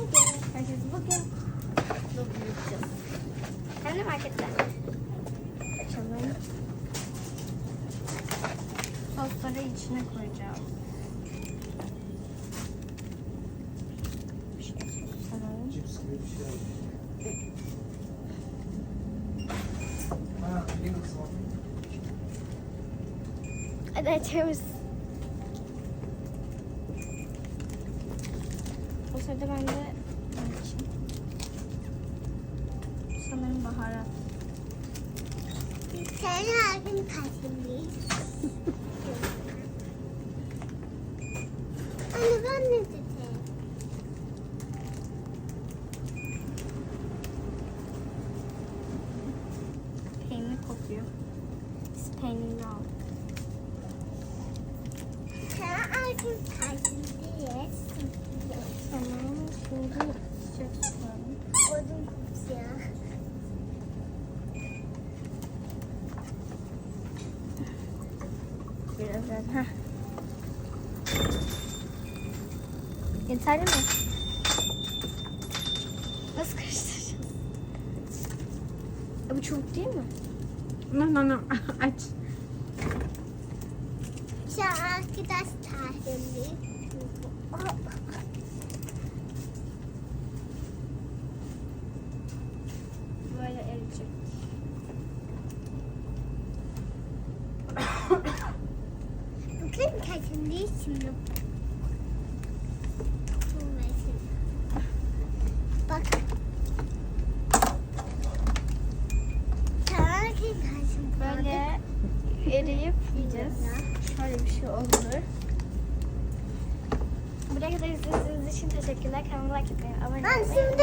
Bugün, herkes bugün vlog yapacağız. Hem de markette. Açalım. Sosları içine koyacağım. Şey. Cips gibi şey. Sırada ben de. Sanırım baharat. Sen gün kaçındayız. Anne ben ne dedim? Peynir kokuyor. Biz peynirini aldık. Sen her gün Odun kokuyor. Biraz daha. Heh. Yeterli mi? Nasıl karıştıracağız? E, bu çubuk değil mi? No no no aç. Şu arkadaş tarihinde. Eriyecek. Bugün kaçındayız şimdi. Bak. Böyle eriyip yiyeceğiz. Şöyle bir şey olur. Buraya kadar izlediğiniz için teşekkürler. Kanalıma like abone olmayı şimdi